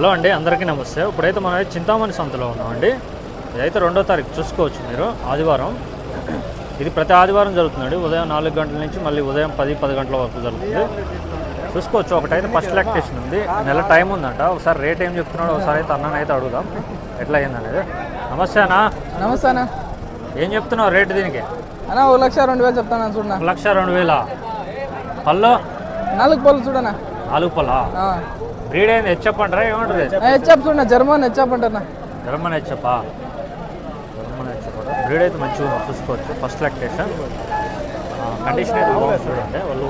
Hello అండి అందరికీ నమస్తే. ఇప్పుడైతే మనం చింతామణి సంతలో ఉన్నామండి. ఇదైతే రెండో తారీఖు చూసుకోవచ్చు మీరు ఆదివారం. ఇది ప్రతి ఆదివారం జరుగుతుందండి. ఉదయం నాలుగు గంటల నుంచి మళ్ళీ ఉదయం పది పది గంటల వరకు జరుగుతుంది. చూసుకోవచ్చు ఒకటైతే ఫస్ట్ లాక్టేషన్ ఉంది. నెల టైం ఉందంట. ఒకసారి రేట్ ఏం చెప్తున్నాడో ఒకసారి అయితే అన్నని అయితే అడుగుదాం. ఎట్లా అయిందనేది నమస్తే అన్న. నమస్తే అన్న. ఏం చెప్తున్నావు రేటు దీనికి? అన్న ఒక లక్ష రెండు వేలు చెప్తాను చూడనా ఒక లక్ష రెండు వేల? పళ్ళు? నాలుగు పళ్ళు చూడనా నాలుగు పళ్ళ? బ్రీడ్ అయింది హెచ్చప్పంటారా ఏమంటారు? హెచ్ఎప్ చూడనా జర్మన్ హెచ్ఎప్ అంటారా జర్మన్ హెచ్చప్పా జర్మన్ హెచ్చప్ప బ్రీడ్ అయితే మంచిగా చూసుకోవచ్చు ఫస్ట్ లాక్టేషన్ కండిషన్ అయితే బాగుంది చూడండి ఒళ్ళు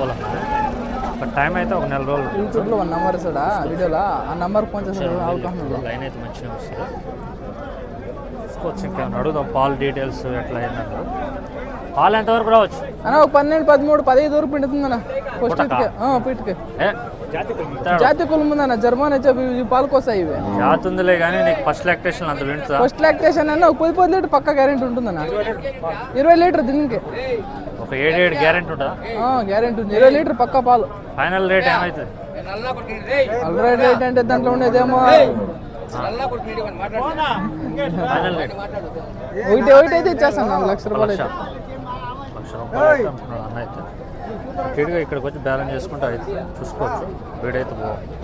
బట్ టైం అయితే ఒక నెల రోజులు. యూట్యూబ్లో వన్ నెంబర్ ఇస్తాడా? వీడియోలో ఆ నెంబర్ కొంచెం లైన్ అయితే మంచిగా వస్తుంది. చూసుకోవచ్చు ఇంకా అడుగుదాం? పాలు డీటెయిల్స్ ఎట్లా అయిందన్న పాలు ఎంతవరకు రావచ్చు? అన్న ఒక పన్నెండు పదమూడు పదిహేదు వరకు పిండుతుందన్న ఫస్ట్ ఇటుకే పీటుకే జాతి కులం ఉందన్న జర్మన్ హెచ్ఎప్ ఇవి జాతి ఉందిలే కానీ నీకు ఫస్ట్ లాక్టేషన్ అంత వింటుందా? ఫస్ట్ లాక్టేషన్ అన్న ఒక పది పది లీటర్ పక్క గ్యారెంటీ ఉంటుందన్న. ఇరవై లీటర్ దీనికి. ఒక ఏడు ఏడు గ్యారెంటీ ఉంటుందా? గ్యారెంటీ ఉంది. ఇరవై లీటర్ పక్క పాలు. ఫైనల్ రేట్ ఏమవుతుంది రేట్ అంటే దాంట్లో ఉండేదేమో ఒకటి ఒకటి అయితే ఇచ్చేస్తాను రూపాయలు లక్ష అయితే. లక్ష రూపాయలు అన్న అయితే. స్పీడ్గా ఇక్కడికి వచ్చి బ్యాలెన్స్ చేసుకుంటే అయితే చూసుకోవచ్చు. వీడైతే బాగుంది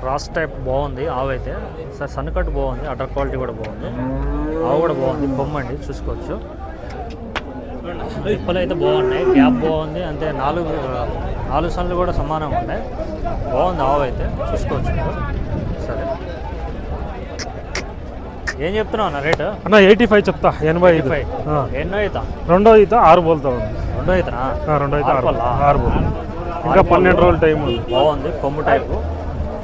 క్రాస్ టైప్ బాగుంది ఆవు అయితే. సార్ సన్కట్ బాగుంది అటర్ క్వాలిటీ కూడా బాగుంది. ఆవు కూడా బాగుంది బొమ్మండి చూసుకోవచ్చు. ఇప్పలు అయితే బాగున్నాయి గ్యాప్ బాగుంది అంటే నాలుగు నాలుగు సన్లు కూడా సమానంగా ఉన్నాయి. బాగుంది ఆవు అయితే చూసుకోవచ్చు సరే. ఏం చెప్తున్నావు అన్న రేటు? అన్న ఎయిటీ ఫైవ్ చెప్తా ఎనభై ఐదు. ఫైవ్. ఎన్నో అవుతా రెండో అయితే ఆరు బోల్తా ఉంది. రెండో ఆ, రెండో అయితే ఆరు? ఆరు బోల్ ఇంకా పన్నెండు రోజులు టైం ఉంది. బాగుంది కొమ్ము టైపు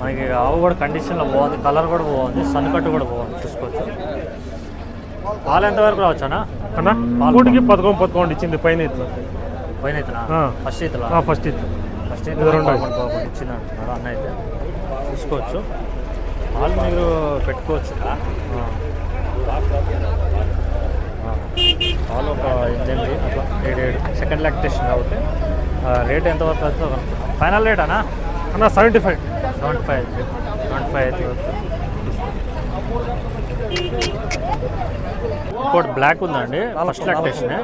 మనకి ఆవు కూడా కండిషన్లో బాగుంది కలర్ కూడా బాగుంది సన్కట్టు కూడా బాగుంది చూసుకోవచ్చు. పాలు ఎంతవరకు రావచ్చానా అన్న? కూటికి పదకొండు పదకొండు ఇచ్చింది పైన ఇట్లా. పోయిన ఇతనా? ఆ. ఫస్ట్ ఇతలా? ఫస్ట్ ఇట్లా ఫస్ట్ ఇది రెండో ఇచ్చింది అన్న అయితే. చూసుకోవచ్చు. పాలు మీరు పెట్టుకోవచ్చు. పాలు ఒక ఎనిమిది అట్లా ఏడు ఏడు. సెకండ్ లాక్టేషన్ కాబట్టి. రేట్ అవుతుందో కనుక్కుందాం ఫైనల్ రేట్ అన్నా అన్న seventy five seventy five seventy five అయితే ఇంకోటి బ్లాక్ ఉందండి. ఫస్ట్ లాక్టేషన్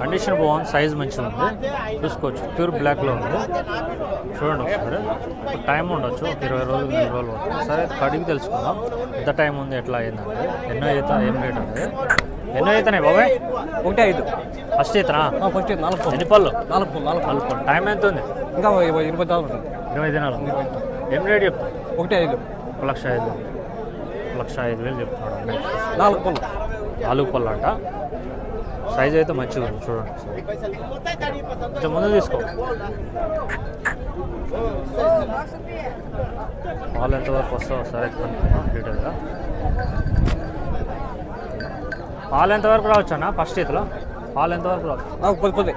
కండిషన్ బాగుంది సైజ్ మంచిగా ఉంది. చూసుకోవచ్చు. ప్యూర్ బ్లాక్లో ఉంది. చూడండి ఒకసారి. టైం ఉండొచ్చు. ఒక ఇరవై రోజులు ఇరవై రోజులు సరే కడిగి తెలుసుకుందాం. ఎంత టైం ఉంది ఎట్లా అయిందంటే. ఎన్నో ఈత ఏం రేట్ అనేది ఎన్నో ఈతనే బాబాయ్? ఒకటి ఐదు. ఫస్ట్ ఈతనా ఫస్ట్ నాలుగు ఎన్ని పళ్ళు? నాలుగు నాలుగు నాలుగు టైం ఎంత ఉంది? ఇంకా ఇరవై ఉంటుంది ఇరవై దినాలు ఏం రేట్ చెప్తా ఒకటి ఐదు. ఒక లక్ష ఐదు. ఒక లక్ష ఐదు వేలు చెప్తున్నాడు. నాలుగు పళ్ళు. నాలుగు పళ్ళు అంట సైజ్ అయితే మంచిగా ఉంది చూడండి. కొంచెం ముందు తీసుకో. పాలు ఎంతవరకు వస్తావో సరే డీటెయిల్గా పాలు ఎంతవరకు రావచ్చు అన్న ఫస్ట్ ఇతలో పాలు ఎంతవరకు రావచ్చు? పది పది.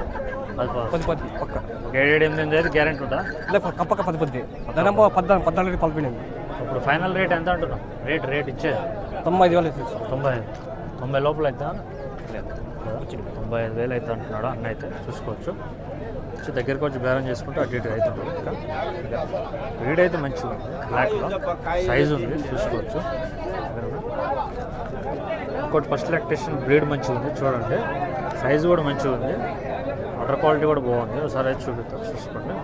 పది పది. పక్క ఒక ఏడు ఏడు ఎనిమిది అయితే గ్యారెంటీ లేక కప్పక పది పది. దానిమ్మ పద్నాలుగు పద్నాలుగు పలిపోయింది ఇప్పుడు ఫైనల్ రేట్ ఎంత అంటున్నాం రేట్ రేట్ ఇచ్చేది తొంభై ఐదు వేలు తొంభై ఐదు. తొంభై లోపల అవుతా తొంభై ఐదు వేలు అయితే అంటున్నాడు అన్న అయితే. చూసుకోవచ్చు. వచ్చి దగ్గరికి వచ్చి బేరం చేసుకుంటే అటు ఇటు అవుతుంది ఇంకా బ్రీడ్ అయితే మంచిగా ఉంది. బ్లాక్లో సైజ్ ఉంది. చూసుకోవచ్చు. ఇంకోటి ఫస్ట్ ఎలక్ట్రిషియన్ బ్రీడ్ మంచిగా ఉంది. చూడండి. సైజు కూడా మంచిగా ఉంది. వాటర్ క్వాలిటీ కూడా బాగుంది. ఒకసారి అయితే చూపిద్దాం చూసుకోండి.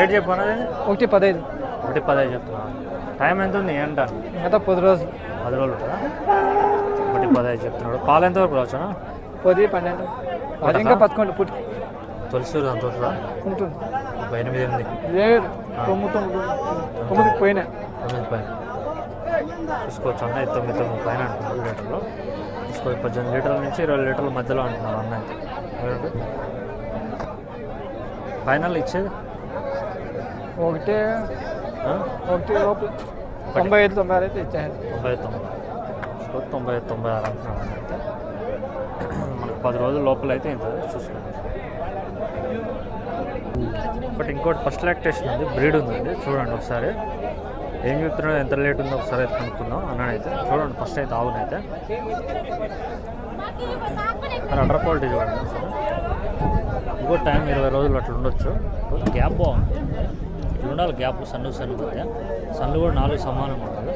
రేట్ చెప్పాను ఒకటి పదహైదు ఒకటి పదహైదు చెప్తున్నా. టైం ఎంత ఉంది? ఏంటాను మిగతా పది రోజులు. పది రోజులు ఉంటుందా ఒకటి పదహైదు చెప్తున్నాడు. పాలు ఎంతవరకు రావచ్చునా? పది పన్నెండు. అది ఇంకా పదకొండు పుట్టి తులసి అంత వస్తుందా ఉంటుంది. ముప్పై ఎనిమిది ఎనిమిది లేదు. తొమ్మిది తొమ్మిది. తొమ్మిది పోయినా. తొమ్మిది పైన. చూసుకోవచ్చు అన్న అయితే తొమ్మిది తొమ్మిది పైన అంటున్నాడు లీటర్లో. పద్దెనిమిది లీటర్ల నుంచి ఇరవై లీటర్ల మధ్యలో అంటున్నాడు అన్న. ఫైనల్ ఇచ్చేది? ఒకటి? ఒకటి లోపల తొంభై ఐదు తొంభై ఆరు అయితే ఇచ్చాను తొంభై సో తొంభై తొంభై ఆరు అయితే. మనకు పది రోజుల లోపల అయితే ఇంత చూసుకోండి. ఒకటి ఇంకోటి ఫస్ట్ లాక్టేషన్ ఉంది బ్రీడ్ ఉందండి చూడండి ఒకసారి. ఏం చెప్తున్నాడో ఎంత లేట్ ఉందో ఒకసారి అయితే కనుక్కుందాం. అన్నాడైతే చూడండి ఫస్ట్ అయితే ఆవునైతే మరి అండర్ క్వాలిటీ చూడండి ఒకసారి. ఇంకో టైం ఇరవై రోజులు అట్లా ఉండొచ్చు. గ్యాప్ బాగుంది. ఉండాలి గ్యాప్ సన్ను సన్ను మధ్య సన్ను కూడా నాలుగు సమానంగా ఉండాలి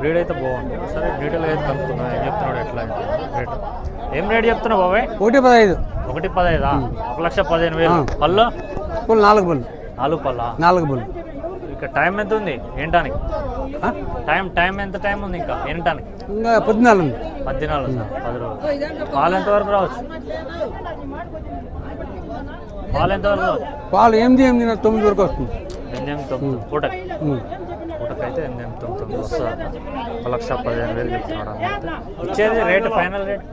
బ్రీడ్ అయితే బాగుంది. సరే డీటెయిల్గా అయితే కనుక్కుందాం. ఏం చెప్తున్నాడు ఎట్లా రేట్. ఏం రేట్ చెప్తున్నావు బాబాయ్? ఒకటి పదహైదు. ఒకటి పదైదా ఒక లక్ష పదిహేను వేలు. పళ్ళు? పుల్ నాలుగు పుల్ నాలుగు పళ్ళ? నాలుగు పుల్ ఇక టైం ఎంత ఉంది? ఏంటానికి? టైం టైం ఎంత టైం ఉంది ఇంకా? ఏంటానికి? ఇంకా పద్దెనాలుగు సార్ పది రోజులు. పాలు ఎంతవరకు రావచ్చు? పాలు ఎనిమిది ఎనిమిది తొమ్మిది వరకు వస్తుంది. ఎనిమిది తొమ్మిది పూటకి? ఉమ్. పూటకైతే ఎనిమిది తొమ్మిది వస్తుంది. ఒక లక్ష పదిహేను వేలు చెప్తున్నాడు ఇచ్చేది rate final rate?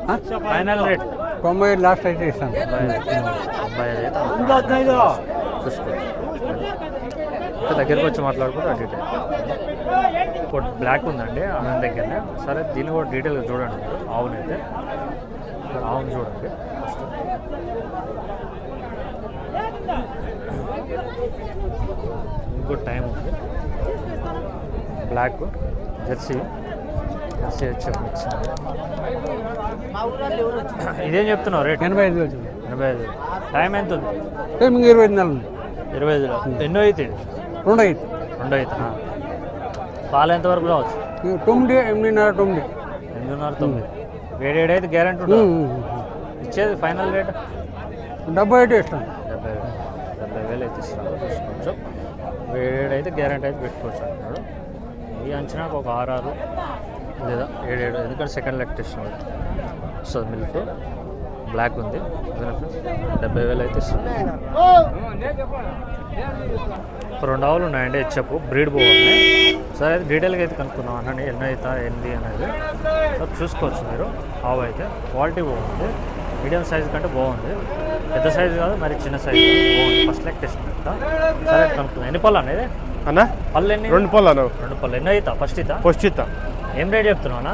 Final rate? తొంభై ఐదు లాస్ట్ అయితే ఇస్తాను. తొంభై ఐదు అయితే. చూసుకో. దగ్గరికి వచ్చి మాట్లాడుకుంటే ఆ డీటెయిల్ ఇంకోటి బ్లాక్ ఉందండి ఆనంద్ దగ్గరనే. సరే దీన్ని కూడా డీటెయిల్గా చూడండి. ఆవునైతే. ఆవును చూడండి. ఫస్ట్. ఇంకో టైం ఉంది. బ్లాక్ జెర్సీ జెర్సీ వచ్చి ఇదేం చెప్తున్నావు రేట్? ఎనభై ఐదు ఎనభై ఐదు టైం ఎంత ఉంది? ఇంకా ఇరవై ఐదు నెలలు ఉంది. ఇరవై ఐదులో ఎన్నో అయితే? రెండు ఐదు రెండో అవుతా పాలు ఎంతవరకు రావచ్చు? తొమ్మిది ఎనిమిదిన్నర తొమ్మిది. ఎనిమిదిన్నర తొమ్మిది. ఏడు అయితే గ్యారంటీ ఇచ్చేది ఫైనల్ రేట్. డెబ్బై అయితే ఇస్తాను డెబ్బై అయితే ఇస్తున్నారు చూసుకోవచ్చు. ఏడు అయితే గ్యారంటీ అయితే పెట్టుకోవచ్చు అంటున్నాడు. ఈ అంచనాకు ఒక ఆరు ఆరు లేదా ఏడేడు ఎందుకంటే సెకండ్ లెక్టేషన్ వస్తుంది మిల్క్ బ్లాక్ ఉంది. డెబ్బై వేలు అయితే ఇస్తుంది రెండు ఆవులు ఉన్నాయండి హెచ్ఎఫ్. బ్రీడ్ బాగుంది సరే అయితే డీటెయిల్గా అయితే కనుక్కుందాం అనండి ఎన్ని అవుతా ఏంది అనేది. సో చూసుకోవచ్చు మీరు. ఆవు అయితే. క్వాలిటీ బాగుంది. మీడియం సైజ్ కంటే బాగుంది. పెద్ద సైజు కాదు మరి చిన్న సైజు. ఫస్ట్ లెక్ టెస్ట్ సరే కనుక్కుందాం ఎన్ని పళ్ళు అనేది అన్నా? పళ్ళు ఎన్ని? రెండు పొలాలు అన్న రెండు పళ్ళు. ఎన్ని అవుతా ఫస్ట్ ఇతా పొచ్చిత ఏం రేట్ చెప్తున్నావు అన్న?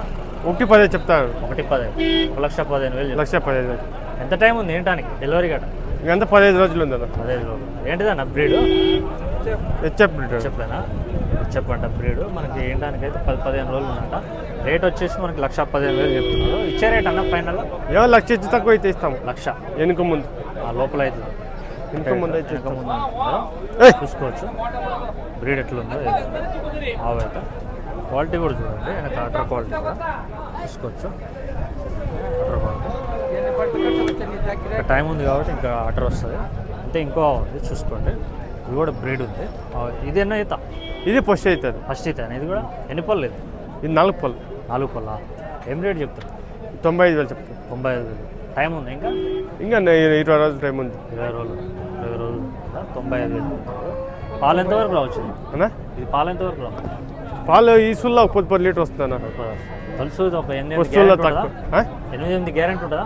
ఒకటి పదే చెప్తాను ఒకటి పదిహేను. ఒక లక్ష పదిహేను వేలు. లక్ష పదిహేను ఎంత టైం ఉంది ఏంటానికి డెలివరీ గట్ట ఇంకంతా పదిహేను రోజులు ఉంది అన్న పదిహేను రోజులు. ఏంటిదన్న బ్రీడ్ హెచ్ఎఫ్ చెప్పానా చెప్పంట బ్రీడ్ మనకి ఏంటానికి అయితే పది పదిహేను రోజులు ఉందంట. రేట్ వచ్చేసి మనకి లక్ష పదిహేను వేలు చెప్తున్నారు. ఇచ్చే రేట్ అన్న ఫైనల్ ఏమో లక్ష ఇచ్చి తక్కువ అయితే ఇస్తాము. లక్ష. వెనుక ముందు. లోపల అయితే ముందు! చూసుకోవచ్చు. బ్రీడ్ ఎట్లుందో ఆవు అయితే క్వాలిటీ కూడా చూడండి. వెనక అటర్ క్వాలిటీ కూడా. చూసుకోవచ్చు. Utter quality. టైం ఉంది కాబట్టి ఇంకా అటర్ వస్తుంది. అంటే ఇంకో ఉంది. చూసుకోండి. ఇది కూడా బ్రీడ్ ఉంది. ఆ, ఇది ఎన్నో ఈత? ఇది పొచ్చి అవుతుంది ఫస్ట్ ఈత ఇది కూడా? ఎన్ని పళ్ళు ఇది? ఇది నాలుగు పళ్ళు. నాలుగు పళ్ళ? ఏం రేట్ చెప్తారు? తొంభై ఐదు వేలు చెప్తాను తొంభై ఐదు వేలు. టైం ఉంది ఇంకా? ఇంకా ఇరవై రోజులు టైం ఉంది. ఇరవై రోజులు ఇరవై రోజులు? తొంభై ఐదు వేలు పాలు ఎంతవరకు రావచ్చు? ఇది? అన్నా? ఇది పాలు ఎంతవరకు రావచ్చు? పాలు ఈ సుల్లా ఒక పది పది లీటర్ వస్తుంది. అన్న తెలుసు ఇది ఒక ఎనిమిది? ఎనిమిది ఎనిమిది గ్యారెంటీ ఉంటుందా?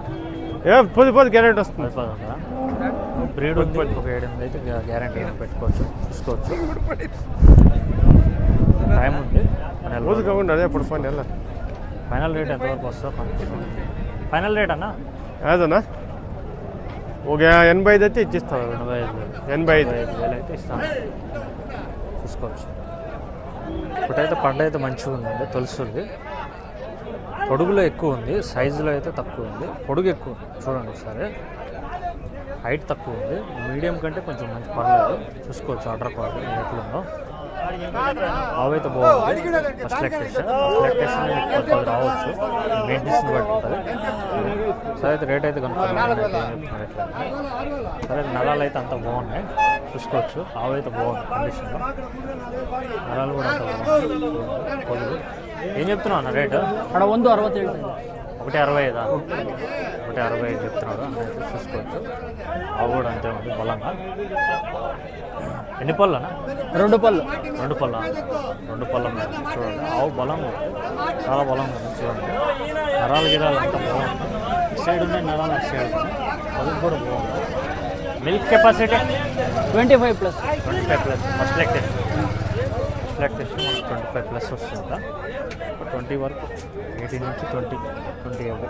ఏ పది పది గ్యారెంటీ వస్తుంది. పది ఉంటుందా? బ్రీడ్ ఉంది ఒక ఏడు ఎనిమిది అయితే గ్యారెంటీ పెట్టుకోవచ్చు చూసుకోవచ్చు టైం ఉంది రోజు. కాకుండా అదే అప్పుడు పని ఎలా ఫైనల్ రేట్ ఎంతవరకు వస్తుందో ఫైనల్ రేట్ అన్న? యాదనా ఒక ఎనభై ఐదు అయితే ఇచ్చిస్తాను ఎనభై ఐదు వేలు ఎనభై ఐదు వేలు అయితే ఇస్తాను చూసుకోవచ్చు ఇప్పుడైతే పండు అయితే మంచిగా ఉందండి తెలుస్తుంది పొడుగులో ఎక్కువ ఉంది సైజులో అయితే తక్కువ ఉంది. పొడుగు ఎక్కువ చూడండి ఒకసారి. హైట్ తక్కువ ఉంది మీడియం కంటే కొంచెం మంచి పర్లేదు. చూసుకోవచ్చు ఆర్డర్ క్వాలిటీ ఎట్లుందో ఆవు అయితే బాగుంది ఫస్ట్ లెక్టేషన్ ఫస్ట్ పది రావచ్చు. మెయింటెనెన్స్ని బట్టి ఉంటుంది. సరే అయితే రేట్ అయితే అని. సరే నరాలు అయితే అంత బాగున్నాయి. చూసుకోవచ్చు. ఆవు అయితే బాగుంది కండిషన్లో నరాలు కూడా అంత బాగుంది. ఏం చెప్తున్నావు అన్న రేటు? అక్కడ వంద అరవై ఒకటి అరవై ఐదా? ఒకటి అరవై ఐదు చెప్తున్నాడు. అయితే చూసుకోవచ్చు. ఆవు కూడా అంతే ఉంది బలంగా. ఎన్ని పళ్ళనా? రెండు పళ్ళు. రెండు పళ్ళ? రెండు పళ్ళ చూడండి. ఆవు ఉంది. చాలా ఉంది. చూడండి. నరాలు గిరాలు అంతా బాగుంది సైడ్ ఉన్నాయి నరాలు అటు సైడ్ ఉన్నాయి అది కూడా బాగుంది. Milk capacity? Twenty five plus. Twenty five plus. First లెక్ test. First లెక్ టెస్ట్ మనకు ట్వంటీ ఫైవ్ ప్లస్ వస్తుందా? ట్వంటీ వరకు. ఎయిటీన్ నుంచి ట్వంటీ ట్వంటీ అవ్వ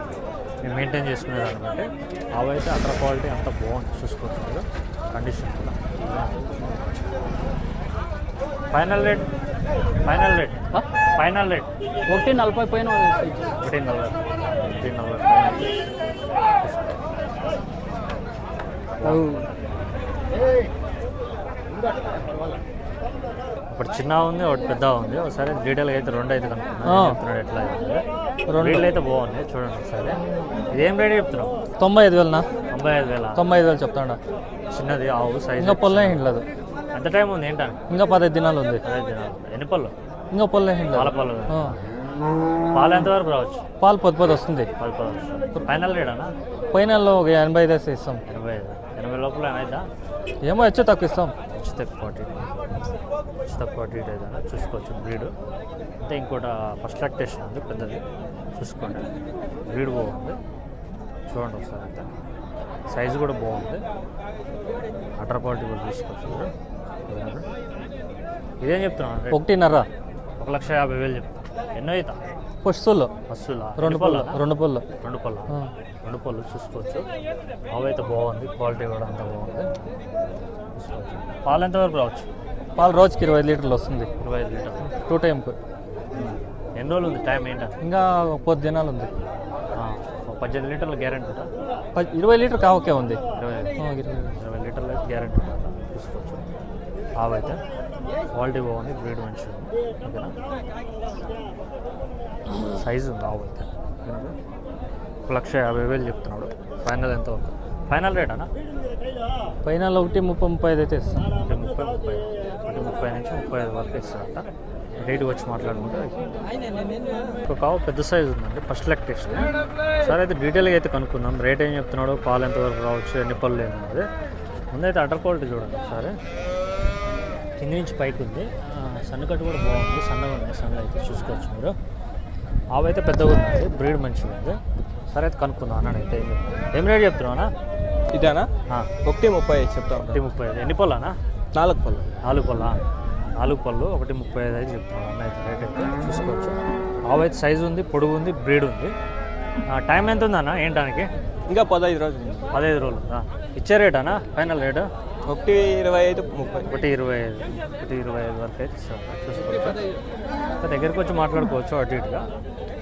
మేము మెయింటైన్ చేసుకునేదాన్ని బట్టి. అవి అయితే అక్కడ క్వాలిటీ అంత బాగుంది. చూసుకోవచ్చు మీరు. కండిషన్ కూడా. Final rate final rate final rate ఒకటి నలభై పైన ఒకటి నలభై. ఒకటి నలభై. ఒకటి చిన్న ఉంది ఒకటి పెద్ద ఉంది. ఒకసారి డీటెయిల్గా అయితే రెండు అయితే చెప్తున్నాడు ఎట్లా రెండు. అయితే బాగుంది చూడండి ఒకసారి. ఇదేం రేట్ చెప్తున్నావు? తొంభై ఐదు వేలనా? తొంభై ఐదు వేల? తొంభై ఐదు వేలు చెప్తాడా. చిన్నది ఆవు సైజ్ ఇంకా పొల్లే హిండలేదు ఎంత టైం ఉంది ఏంటని ఇంకా పదహైదు దినాలు ఉంది. అదే దినాలు ఎన్ని పళ్ళు? ఇంకా పొల్లే పాల పళ్ళు. పాలు ఎంతవరకు రావచ్చు? పాలు పొద్దు పొద్దు వస్తుంది. పది పది ఫైనల్ రేటానా పోయిన నెలలో ఒక ఎనభై ఐదు వేస్తే ఇస్తాం. ఎనభై ఐదు. ఎనభై లోపల ఏమైందా ఏమో వచ్చి తక్కువ ఇస్తాం. హెచ్చు తక్కువ తక్కువ అటు ఇటు ఏదైనా చూసుకోవచ్చు. బ్రీడ్. అంటే ఇంకోటి ఫస్ట్ లాక్టేషన్ ఉంది పెద్దది. చూసుకోండి. బ్రీడ్ బాగుంది. చూడండి ఒకసారి అంతే. సైజు కూడా బాగుంది. అటర్ క్వాలిటీ కూడా చూసుకోవచ్చు? ఇదేం చెప్తున్నాను రేట్? ఒకటిన్నర. ఒక లక్ష యాభై వేలు చెప్తాను ఎన్నో అవుతా పశువులు బస్సులా రెండు పళ్ళు రెండు పళ్ళు రెండు పళ్ళ. రెండు పళ్ళు చూసుకోవచ్చు. అవైతే బాగుంది. క్వాలిటీ కూడా అంతా బాగుంది. చూసుకోవచ్చు. పాలు ఎంతవరకు రావచ్చు? పాలు రోజుకి ఇరవై ఐదు లీటర్లు వస్తుంది. ఇరవై ఐదు లీటర్లు. టూ టైంకు. ఎన్ని రోజులు ఉంది? టైం ఏంటా? ఇంకా పొద్దు దినాలు ఉంది. పద్దెనిమిది లీటర్ల గ్యారెంటీ ఉందా? ప- ఇరవై లీటర్ కావకే ఉంది. ఇరవై ఇరవై లీటర్ల గ్యారెంటీ చూసుకోవచ్చు. ఆవైతే క్వాలిటీ బాగుంది బ్రీడ్ మంచిగా ఉంది. ఓకేనా? సైజు ఉంది ఆవు అయితే? ఒక లక్ష యాభై వేలు చెప్తున్నాడు. ఫైనల్ ఎంత అవుతుంది ఫైనల్ రేటానా పైన ఒకటి ముప్పై ముప్పై ఐదు అయితే ఇస్తాం. అంటే ముప్పై ముప్పై. అంటే ముప్పై నుంచి ముప్పై ఐదు వరకు ఇస్తారట. రేటుకి వచ్చి మాట్లాడుకుంటే ఒక కావు పెద్ద సైజు ఉందండి ఫస్ట్ లెక్ టెస్ట్ సరే అయితే డీటెయిల్గా అయితే కనుక్కుందాం. రేట్ ఏం చెప్తున్నాడు పాలు ఎంతవరకు రావచ్చు ఎన్ని పళ్ళు ఏమున్నది ముందైతే అటర్ క్వాలిటీ చూడండి సరే. కింది నుంచి పైకి ఉంది. సన్నకట్టు కూడా బాగుంది. సన్నగా ఉన్నాయి. సన్నగా అయితే చూసుకోవచ్చు మీరు. ఆవు అయితే పెద్దగా ఉంది బ్రీడ్ మంచిగా ఉంది. సరే అయితే కనుక్కుందాం అన్నాడు అయితే ఏం రేట్ చెప్తున్నావు ఇదేనా? అన్న ఒకటి ముప్పై ఐదు చెప్తా ఒకటి ముప్పై ఐదు. ఎన్ని పళ్ళు అన్నా నాలుగు పళ్ళు. నాలుగు పళ్ళ? నాలుగు పళ్ళు. ఒకటి ముప్పై ఐదు అయితే చెప్తున్నాను అన్న అయితే రేట్ అయితే చూసుకోవచ్చు. ఆవు అయితే సైజు ఉంది పొడుగు ఉంది బ్రీడ్ ఉంది. టైం ఎంత ఉందన్న ఏంటానికి ఇంకా పదహైదు రోజులు. పదహైదు రోజులు ఉందా? ఇచ్చే రేట్ అన్న? Final rate? ఒకటి ఇరవై ఐదు ముప్పై. ఒకటి ఇరవై ఐదు ఒకటి ఇరవై ఐదు వరకు అయితే చూసుకోవచ్చు. ఇంకా దగ్గరికి వచ్చి మాట్లాడుకోవచ్చు అటు ఇటుగా.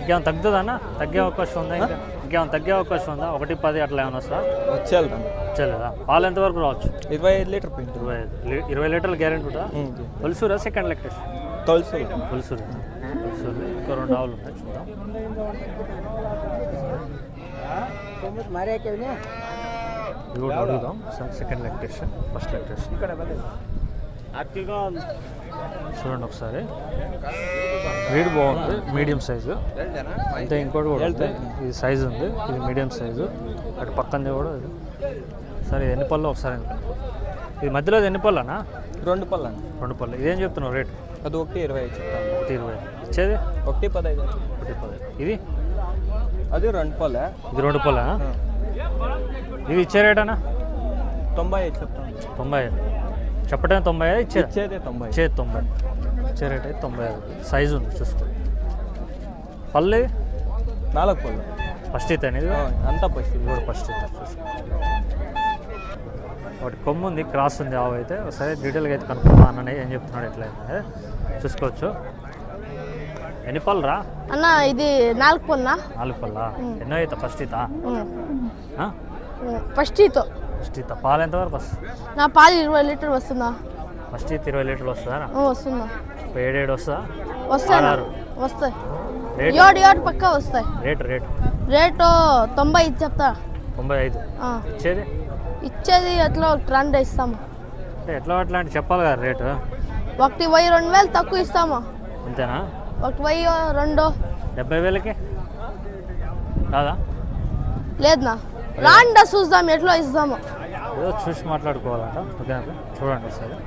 ఇంకేమైనా తగ్గుతుందా అన్న తగ్గే అవకాశం ఉందా ఇంకా? ఇంకేమైనా తగ్గే అవకాశం ఉందా? ఒకటి పది అట్లా ఏమైనా వస్తా వచ్చి వెళ్తాం వచ్చేలేదా? పాలు ఎంతవరకు రావచ్చు? ఇరవై ఐదు లీటర్ పోయింది ఇరవై ఐదు. ఇరవై లీటర్ల గ్యారెంటీ ఉంటుందా? తొలిసూరా సెకండ్ లెక్టేషన్ తొలుసు పులుసు పులుసు ఇంకా రెండు ఆవులు ఉన్నాయి చూద్దాం. కూడా అడుగుదాం సెకండ్ లెక్టేషన్ ఫస్ట్ లెక్టేషన్ చూడండి ఒకసారి. బ్రీడ్ బాగుంది మీడియం సైజు అంటే ఇంకోటి కూడా ఇది సైజు ఉంది ఇది మీడియం సైజు అటు పక్కనది కూడా ఇది. సరే ఇది ఎన్ని పళ్ళు? ఒకసారి. ఇది మధ్యలో ఇది ఎన్ని పళ్ళు అన్న రెండు పళ్ళు రెండు పళ్ళు. ఇదేం చెప్తున్నావు రేట్? అది ఒకటి ఇరవై చెప్తాను. ఒకటి ఇరవై ఇచ్చేది? ఒకటి పదహైదు. ఒకటి పది ఇది? అది రెండు పళ్ళే. ఇది రెండు పళ్ళ? ఇది ఇచ్చే రేట్ అన్న? తొంభై ఐదు చెప్తాను. తొంభై ఐదు. చెప్పటం తొంభై ఐదు ఇచ్చే ఇచ్చేదే తొంభై ఇచ్చేది తొంభై. ఇచ్చే రేట్ అయితే తొంభై ఐదు. సైజు ఉంది చూసుకో. పళ్ళు? నాలుగు పళ్ళు. ఫస్ట్ అయితే అనేది అంతా పచ్చి ఇది కూడా ఫస్ట్ అయితే చూసుకో. ఒకటి కొమ్ము ఉంది క్రాస్ ఉంది ఆవు అయితే. ఒకసారి డీటెయిల్గా అయితే కనుక్కుందా అన్న ఏం చెప్తున్నాడు ఎట్లా అయితే. చూసుకోవచ్చు. ఎన్ని పళ్ళు రా అన్న ఇది నాలుగు పొన్నా నాలుగు పళ్ళా ఎన్నో అవుతా ఫస్ట్ ఇతా ఫస్ట్ ఈతో ఫస్ట్ ఇతా. పాలు ఎంతవరకు వస్తుంది? నా పాలు ఇరవై లీటర్ వస్తుందా? ఫస్ట్ ఇత ఇరవై లీటర్లు వస్తుందా? వస్తుందా? ఏడేడు వస్తుందా? వస్తాయి. వస్తాయి. ఏడు ఏడు పక్కా వస్తాయి. Rate rate? రేటు తొంభై ఇది చెప్తా. తొంభై ఐదు. ఇచ్చేది? ఇచ్చేది ఎట్లా ఒక ట్రెండ్ ఇస్తాము అంటే ఎట్లా అట్లాంటి చెప్పాలి కదా రేటు? ఒకటి వెయ్యి రెండు వేలు తక్కువ ఇస్తాము. అంతేనా? ఒకటి వెయ్యి రెండు. డెబ్బై వేలకి? కాదా? లేదునా? రాండా చూద్దాం ఎట్లా ఇస్తాము. ఏదో చూసి మాట్లాడుకోవాలంట. ఓకేనా చూడండి సరే